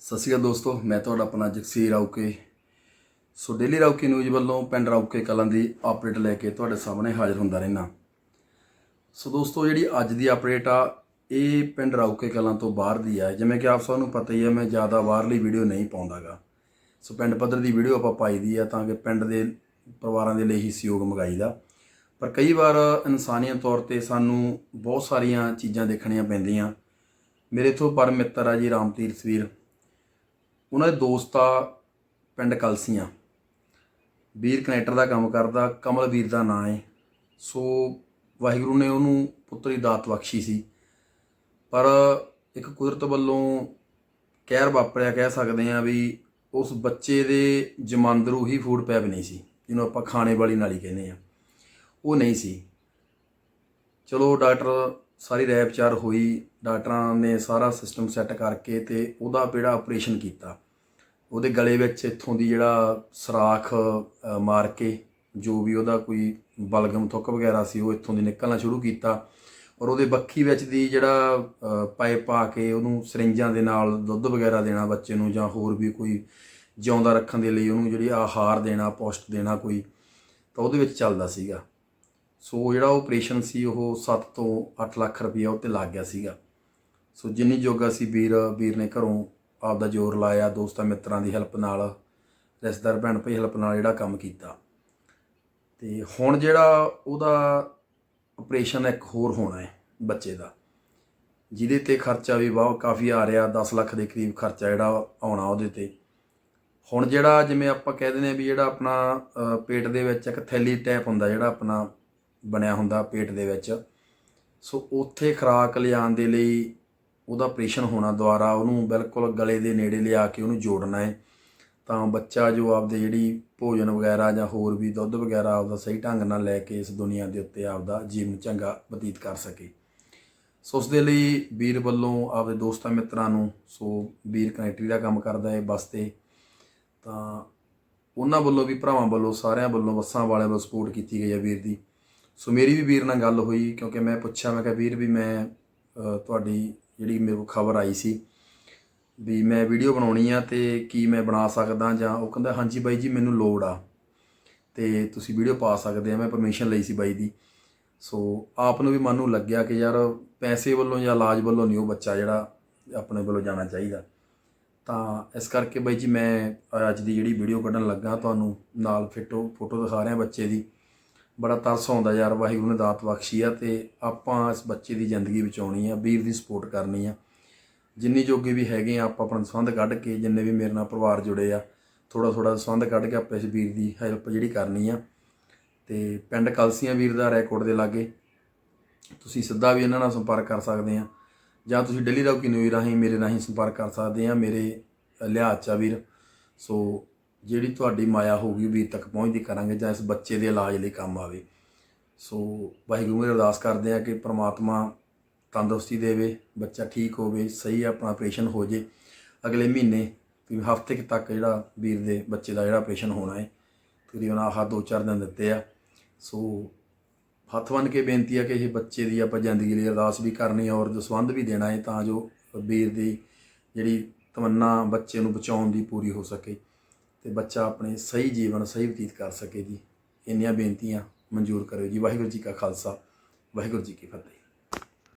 ਸਤਿ ਸ਼੍ਰੀ ਅਕਾਲ ਦੋਸਤੋ, ਮੈਂ ਤੁਹਾਡਾ ਆਪਣਾ Jagseer Rauke so daily Rauke news ਵੱਲੋਂ ਪਿੰਡ ਰਾਉਕੇ ਕਲਾਂ ਦੀ ਅਪਡੇਟ ਲੈ ਕੇ ਤੁਹਾਡੇ ਸਾਹਮਣੇ ਹਾਜ਼ਰ ਹੁੰਦਾ ਰਹਿਣਾ ਸੋ ਦੋਸਤੋ, ਜਿਹੜੀ ਅੱਜ ਦੀ ਅਪਡੇਟ ਆ, ਇਹ ਪਿੰਡ ਰਾਉਕੇ ਕਲਾਂ ਤੋਂ ਬਾਹਰ ਦੀ ਆ। ਜਿਵੇਂ ਕਿ ਆਪ ਸਭ ਨੂੰ ਪਤਾ ਹੀ ਹੈ ਮੈਂ ਜ਼ਿਆਦਾ ਬਾਹਰਲੀ ਵੀਡੀਓ ਨਹੀਂ ਪਾਉਂਦਾਗਾ। ਸੋ ਪਿੰਡ ਪੱਧਰ ਦੀ ਵੀਡੀਓ ਆਪਾਂ ਪਾਈ ਦੀ ਆ ਤਾਂ ਕਿ ਪਿੰਡ ਦੇ ਪਰਿਵਾਰਾਂ ਦੇ ਲਈ ਹੀ ਸਹਿਯੋਗ ਮੰਗਾਈਦਾ। ਪਰ ਕਈ ਵਾਰ ਇਨਸਾਨੀਅਤ ਤੌਰ ਤੇ ਸਾਨੂੰ ਬਹੁਤ ਸਾਰੀਆਂ ਚੀਜ਼ਾਂ ਦੇਖਣੀਆਂ ਪੈਂਦੀਆਂ। ਮੇਰੇ ਤੋਂ ਪਰਮ ਮਿੱਤਰ ਆ ਜੀ ਰਾਮਤੀਰ ਸਵੀਰ ਉਹਨਾਂ ਦੇ ਦੋਸਤ ਆ ਪਿੰਡ ਕਲਸੀਆਂ। ਵੀਰ ਕਨੈਕਟਰ ਦਾ ਕੰਮ ਕਰਦਾ, ਕਮਲ ਵੀਰ ਦਾ ਨਾਂ ਹੈ ਸੋ ਵਾਹਿਗੁਰੂ ਨੇ ਉਹਨੂੰ ਪੁੱਤਰੀ ਦਾਤ ਬਖਸ਼ੀ ਸੀ। ਪਰ ਇੱਕ ਕੁਦਰਤ ਵੱਲੋਂ ਕਹਿਰ ਵਾਪਰਿਆ, ਕਹਿ ਸਕਦੇ ਆ ਵੀ ਉਸ ਬੱਚੇ ਦੇ ਜਮਾਂਦਰੂ ਹੀ ਫੂਡ ਪੈਪ ਨਹੀਂ ਸੀ, ਜਿਹਨੂੰ ਆਪਾਂ ਖਾਣੇ ਵਾਲੀ ਨਾਲੀ ਕਹਿੰਦੇ ਆ ਉਹ ਨਹੀਂ ਸੀ। ਚਲੋ ਡਾਕਟਰ, ਸਾਰੀ ਰੈਪਚਾਰ ਹੋਈ, ਡਾਕਟਰਾਂ ਨੇ ਸਾਰਾ ਸਿਸਟਮ ਸੈੱਟ ਕਰਕੇ ਤੇ ਉਹਦਾ ਜਿਹੜਾ ਆਪਰੇਸ਼ਨ ਕੀਤਾ। ਉਹਦੇ ਗਲੇ ਵਿੱਚ ਇੱਥੋਂ ਦੀ ਜਿਹੜਾ ਸਰਾਖ ਮਾਰ ਕੇ ਜੋ ਵੀ ਉਹਦਾ ਕੋਈ ਬਲਗਮ, ਥੁੱਕ ਵਗੈਰਾ ਸੀ, ਉਹ ਇੱਥੋਂ ਦੀ ਨਿਕਲਣਾ ਸ਼ੁਰੂ ਕੀਤਾ। ਔਰ ਉਹਦੇ ਬੱਖੀ ਵਿੱਚ ਦੀ ਜਿਹੜਾ ਪਾਈਪ ਪਾ ਕੇ ਉਹਨੂੰ ਸਰਿੰਜਾਂ ਦੇ ਨਾਲ ਦੁੱਧ ਵਗੈਰਾ ਦੇਣਾ ਬੱਚੇ ਨੂੰ ਜਾਂ ਹੋਰ ਵੀ ਕੋਈ ਜਿਉਂਦਾ ਰੱਖਣ ਦੇ ਲਈ ਉਹਨੂੰ ਜਿਹੜੀ ਆਹਾਰ ਦੇਣਾ, ਪੌਸ਼ਟ ਦੇਣਾ ਕੋਈ, ਤਾਂ ਉਹਦੇ ਵਿੱਚ ਚੱਲਦਾ ਸੀਗਾ। ਸੋ ਜਿਹੜਾ ਆਪਰੇਸ਼ਨ ਸੀ, ਉਹ 7 ਤੋਂ 8 ਲੱਖ ਰੁਪਇਆ ਉੱਤੇ ਲੱਗ ਗਿਆ ਸੀਗਾ। ਸੋ ਜਿੰਨੀ ਜੋਗਾ ਸੀ ਵੀਰ ਵੀਰ ਨੇ ਘਰੋਂ ਆਪਦਾ ਜ਼ੋਰ ਲਾਇਆ, ਦੋਸਤਾਂ ਮਿੱਤਰਾਂ ਦੀ ਹੈਲਪ ਨਾਲ, ਰਿਸ਼ਤੇਦਾਰ ਭੈਣ ਭਾਈ ਹੈਲਪ ਨਾਲ ਜਿਹੜਾ ਕੰਮ ਕੀਤਾ। ਤੇ ਹੁਣ ਜਿਹੜਾ ਉਹਦਾ ਆਪਰੇਸ਼ਨ ਇੱਕ ਹੋਰ ਹੋਣਾ ਹੈ ਬੱਚੇ ਦਾ, ਜਿਹਦੇ ਤੇ ਖਰਚਾ ਵੀ ਬਹੁਤ ਕਾਫੀ ਆ ਰਿਹਾ 10 ਲੱਖ ਦੇ ਕਰੀਬ ਖਰਚਾ ਜਿਹੜਾ ਆਉਣਾ ਉਹਦੇ ਤੇ। ਹੁਣ ਜਿਹੜਾ ਜਿਵੇਂ ਆਪਾਂ ਕਹਿ ਦਿੰਦੇ ਆ ਵੀ ਜਿਹੜਾ ਆਪਣਾ ਪੇਟ ਦੇ ਵਿੱਚ ਇੱਕ ਥੈਲੀ ਟੈਪ ਹੁੰਦਾ ਜਿਹੜਾ ਆਪਣਾ ਬਣਿਆ ਹੁੰਦਾ ਪੇਟ ਦੇ ਵਿੱਚ, ਸੋ ਉੱਥੇ ਖੁਰਾਕ ਲਿਆਉਣ ਦੇ ਲਈ ਉਹਦਾ ਆਪਰੇਸ਼ਨ ਹੋਣਾ ਦੁਆਰਾ ਉਹਨੂੰ ਬਿਲਕੁਲ ਗਲੇ ਦੇ ਨੇੜੇ ਲਿਆ ਕੇ ਉਹਨੂੰ ਜੋੜਨਾ ਹੈ। ਤਾਂ ਬੱਚਾ ਜੋ ਆਪਦੇ ਜਿਹੜੀ ਭੋਜਨ ਵਗੈਰਾ ਜਾਂ ਹੋਰ ਵੀ ਦੁੱਧ ਵਗੈਰਾ ਆਪਦਾ ਸਹੀ ਢੰਗ ਨਾਲ ਲੈ ਕੇ ਇਸ ਦੁਨੀਆ ਦੇ ਉੱਤੇ ਆਪਦਾ ਜੀਵਨ ਚੰਗਾ ਬਤੀਤ ਕਰ ਸਕੇ। ਸੋ ਉਸ ਦੇ ਲਈ ਵੀਰ ਵੱਲੋਂ ਆਪਦੇ ਦੋਸਤਾਂ ਮਿੱਤਰਾਂ ਨੂੰ, ਸੋ ਵੀਰ ਕਨੈਕਟਰੀ ਦਾ ਕੰਮ ਕਰਦਾ ਹੈ ਬੱਸ ਤੇ। ਤਾਂ ਉਹਨਾਂ ਵੱਲੋਂ ਵੀ, ਭਰਾਵਾਂ ਵੱਲੋਂ, ਸਾਰਿਆਂ ਵੱਲੋਂ ਬੱਸਾਂ ਵਾਲਿਆਂ ਵੱਲੋਂ ਸਪੋਰਟ ਕੀਤੀ ਗਈ ਹੈ ਵੀਰ ਦੀ। ਸੋ ਮੇਰੀ ਵੀ ਵੀਰ ਨਾਲ ਗੱਲ ਹੋਈ ਕਿਉਂਕਿ ਮੈਂ ਪੁੱਛਿਆ, ਮੈਂ ਕਿਹਾ, ਵੀਰ ਵੀ ਮੈਂ ਤੁਹਾਡੀ ਜਿਹੜੀ ਮੇਰੇ ਕੋਲ ਖਬਰ ਆਈ ਸੀ ਵੀ ਮੈਂ ਵੀਡੀਓ ਬਣਾਉਣੀ ਆ ਤੇ ਕੀ ਮੈਂ ਬਣਾ ਸਕਦਾ ਜਾਂ ਉਹ ਕਹਿੰਦਾ, ਹਾਂਜੀ ਬਾਈ ਜੀ, ਮੈਨੂੰ ਲੋੜ ਆ। ਤੇ ਤੁਸੀਂ ਵੀਡੀਓ ਪਾ ਸਕਦੇ ਆ, ਮੈਂ ਪਰਮਿਸ਼ਨ ਲਈ ਸੀ ਬਾਈ ਦੀ। ਸੋ ਆਪ ਨੂੰ ਵੀ ਮਨ ਨੂੰ ਲੱਗਿਆ ਕਿ ਯਾਰ ਪੈਸੇ ਵੱਲੋਂ ਜਾਂ ਇਲਾਜ ਵੱਲੋਂ ਨਹੀਂ ਉਹ ਬੱਚਾ ਜਿਹੜਾ ਆਪਣੇ ਵੱਲੋਂ ਜਾਣਾ ਚਾਹੀਦਾ। ਤਾਂ ਇਸ ਕਰਕੇ ਬਾਈ ਜੀ, ਮੈਂ ਅੱਜ ਦੀ ਜਿਹੜੀ ਵੀਡੀਓ ਕੱਢਣ ਲੱਗਾ ਤੁਹਾਨੂੰ, ਨਾਲ ਫਿੱਟੋ, ਫੋਟੋ ਦਿਖਾ ਰਿਹਾ ਬੱਚੇ ਦੀ। ਬੜਾ ਤਰਸ ਆਉਂਦਾ ਯਾਰ, ਵਾਹਿਗੁਰੂ ਨੇ ਦਾਤ ਬਖਸ਼ੀ ਆ ਤੇ ਆਪਾਂ ਇਸ ਬੱਚੇ ਦੀ ਜ਼ਿੰਦਗੀ ਬਚਾਉਣੀ ਆ, ਵੀਰ ਦੀ ਸਪੋਰਟ ਕਰਨੀ ਆ। ਜਿੰਨੀ ਜੋਗੇ ਵੀ ਹੈਗੇ ਆ, ਆਪਾਂ ਆਪਣਾ ਸੰਬੰਧ ਕੱਢ ਕੇ ਜਿੰਨੇ ਵੀ ਮੇਰੇ ਨਾਲ ਪਰਿਵਾਰ ਜੁੜੇ ਆ ਥੋੜਾ ਥੋੜਾ ਸੰਬੰਧ ਕੱਢ ਕੇ ਆਪਾਂ ਇਸ ਵੀਰ ਦੀ ਹੈਲਪ ਜਿਹੜੀ ਕਰਨੀ ਆ। ਤੇ ਪਿੰਡ ਕਲਸੀਆਂ ਵੀਰ ਦਾ ਰੈਕੋਰਡ ਦੇ ਲਾਗੇ ਤੁਸੀਂ ਸਿੱਧਾ ਵੀ ਇਹਨਾਂ ਨਾਲ ਸੰਪਰਕ ਕਰ ਸਕਦੇ ਆ। ਜਾਂ ਤੁਸੀਂ ਡੇਲੀ ਰੌਕੀ ਨਿਊਜ਼ ਰਾਹੀਂ ਮੇਰੇ ਰਾਹੀਂ ਸੰਪਰਕ ਕਰ ਸਕਦੇ ਆ, ਮੇਰੇ ਲਿਹਾਜ਼ 'ਚ ਵੀਰ। ਸੋ ਜਿਹੜੀ ਤੁਹਾਡੀ ਮਾਇਆ ਹੋਊਗੀ ਵੀਰ ਤੱਕ ਪਹੁੰਚਦੀ ਕਰਾਂਗੇ ਜਾਂ ਇਸ ਬੱਚੇ ਦੇ ਇਲਾਜ ਲਈ ਕੰਮ ਆਵੇ। ਸੋ ਵਾਹਿਗੁਰੂ ਮੇਰੇ ਅਰਦਾਸ ਕਰਦੇ ਆ ਕਿ ਪ੍ਰਮਾਤਮਾ ਤੰਦਰੁਸਤੀ ਦੇਵੇ, ਬੱਚਾ ਠੀਕ ਹੋਵੇ, ਸਹੀ ਆਪਣਾ ਆਪਰੇਸ਼ਨ ਹੋ ਜੇ। ਅਗਲੇ ਮਹੀਨੇ ਵੀ ਹਫ਼ਤੇ ਤੱਕ ਜਿਹੜਾ ਵੀਰ ਦੇ ਬੱਚੇ ਦਾ ਜਿਹੜਾ ਆਪਰੇਸ਼ਨ ਹੋਣਾ ਹੈ, ਤਕਰੀਬਨ ਆਹ ਦੋ ਚਾਰ ਦਿਨ ਦਿੱਤੇ ਆ। ਸੋ ਹੱਥ ਬੰਨ੍ਹ ਕੇ ਬੇਨਤੀ ਆ ਕਿ ਇਹ ਬੱਚੇ ਦੀ ਆਪਾਂ ਜ਼ਿੰਦਗੀ ਲਈ ਅਰਦਾਸ ਵੀ ਕਰਨੀ ਔਰ ਦਸਵੰਧ ਵੀ ਦੇਣਾ ਹੈ ਤਾਂ ਜੋ ਵੀਰ ਦੀ ਜਿਹੜੀ ਤਮੰਨਾ ਬੱਚੇ ਨੂੰ ਬਚਾਉਣ ਦੀ ਪੂਰੀ ਹੋ ਸਕੇ। ਤੇ ਬੱਚਾ ਆਪਣੇ ਸਹੀ ਜੀਵਨ, ਸਹੀ ਬਤੀਤ ਕਰ ਸਕੇ ਜੀ। ਇੰਨੀਆਂ ਬੇਨਤੀਆਂ ਮਨਜ਼ੂਰ ਕਰਿਓ ਜੀ। ਵਾਹਿਗੁਰੂ ਜੀ ਕਾ ਖਾਲਸਾ, ਵਾਹਿਗੁਰੂ ਜੀ ਕੀ ਫਤਿਹ।